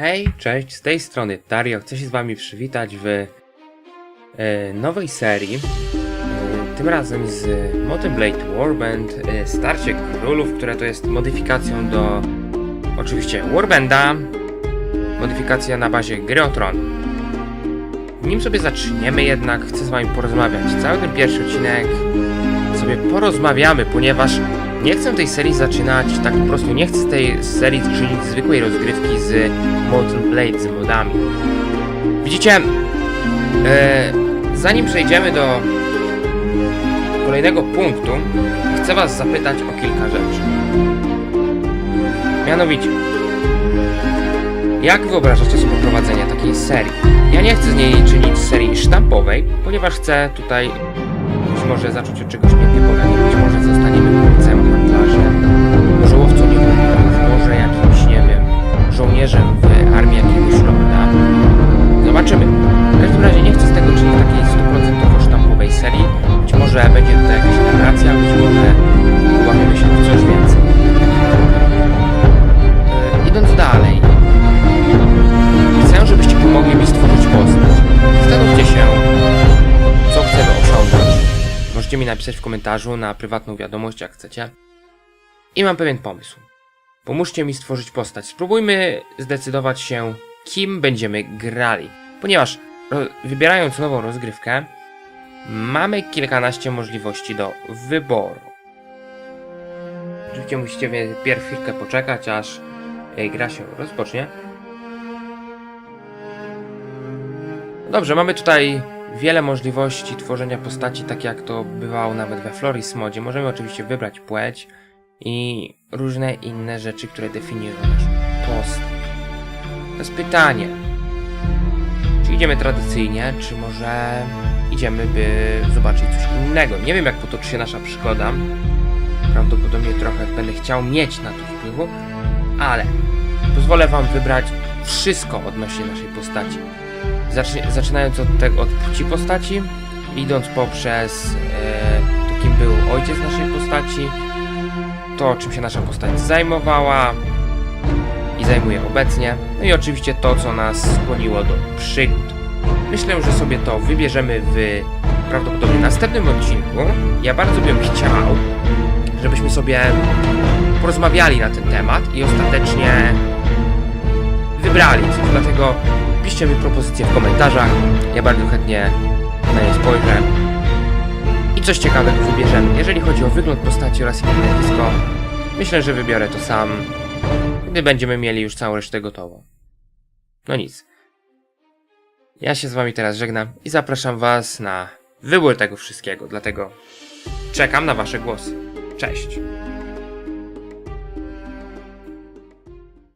Hej, cześć, z tej strony Dario. Chcę się z wami przywitać w e, nowej serii. E, tym razem z Mountain Blade Warband e, Starcie Królów, które to jest modyfikacją do oczywiście Warbanda. Modyfikacja na bazie gry. Nim sobie zaczniemy jednak, chcę z wami porozmawiać. Cały ten pierwszy odcinek sobie porozmawiamy, ponieważ nie chcę tej serii zaczynać tak po prostu, nie chcę tej serii czynić zwykłej rozgrywki z Molten Blade, z modami. Widzicie, e, zanim przejdziemy do kolejnego punktu, chcę was zapytać o kilka rzeczy. Mianowicie, jak wyobrażacie sobie prowadzenie takiej serii? Ja nie chcę z niej czynić serii sztampowej, ponieważ chcę tutaj być może zacząć od czegoś nietypowego, być może w armii jakiegoś lorda. Zobaczymy. W każdym razie nie chcę z tego czynić takiej stuprocentowo sztampowej serii. Być może będzie tutaj jakaś narracja, być może ubawimy się w coś więcej. E, idąc dalej, chcę, żebyście pomogli mi stworzyć postać. Zastanówcie się, co chcemy osiągnąć. Możecie mi napisać w komentarzu na prywatną wiadomość, jak chcecie. I mam pewien pomysł. Pomóżcie mi stworzyć postać. Spróbujmy zdecydować się, kim będziemy grali. Ponieważ wybierając nową rozgrywkę, mamy kilkanaście możliwości do wyboru. Oczywiście musicie pierw chwilkę poczekać, aż e, gra się rozpocznie. Dobrze, mamy tutaj wiele możliwości tworzenia postaci, tak jak to bywało nawet we Floris modzie. Możemy oczywiście wybrać płeć i różne inne rzeczy, które definiują nasz post. Jest pytanie. Czy idziemy tradycyjnie, czy może idziemy, by zobaczyć coś innego? Nie wiem, jak potoczy się nasza przygoda. Prawdopodobnie trochę będę chciał mieć na to wpływu, ale pozwolę Wam wybrać wszystko odnośnie naszej postaci. Zaczy, zaczynając od, tego, od płci postaci, idąc poprzez e, to, kim był ojciec naszej postaci, to, czym się nasza postać zajmowała i zajmuje obecnie, no i oczywiście to, co nas skłoniło do przygód. Myślę, że sobie to wybierzemy w prawdopodobnie następnym odcinku. Ja bardzo bym chciał, żebyśmy sobie porozmawiali na ten temat i ostatecznie wybrali coś, dlatego piszcie mi propozycje w komentarzach, ja bardzo chętnie na nie spojrzę i coś ciekawego wybierzemy. Jeżeli chodzi o wygląd postaci oraz inne nazwisko, myślę, że wybiorę to sam, gdy będziemy mieli już całą resztę gotową. No nic. Ja się z wami teraz żegnam i zapraszam was na wybór tego wszystkiego, dlatego czekam na wasze głosy. Cześć!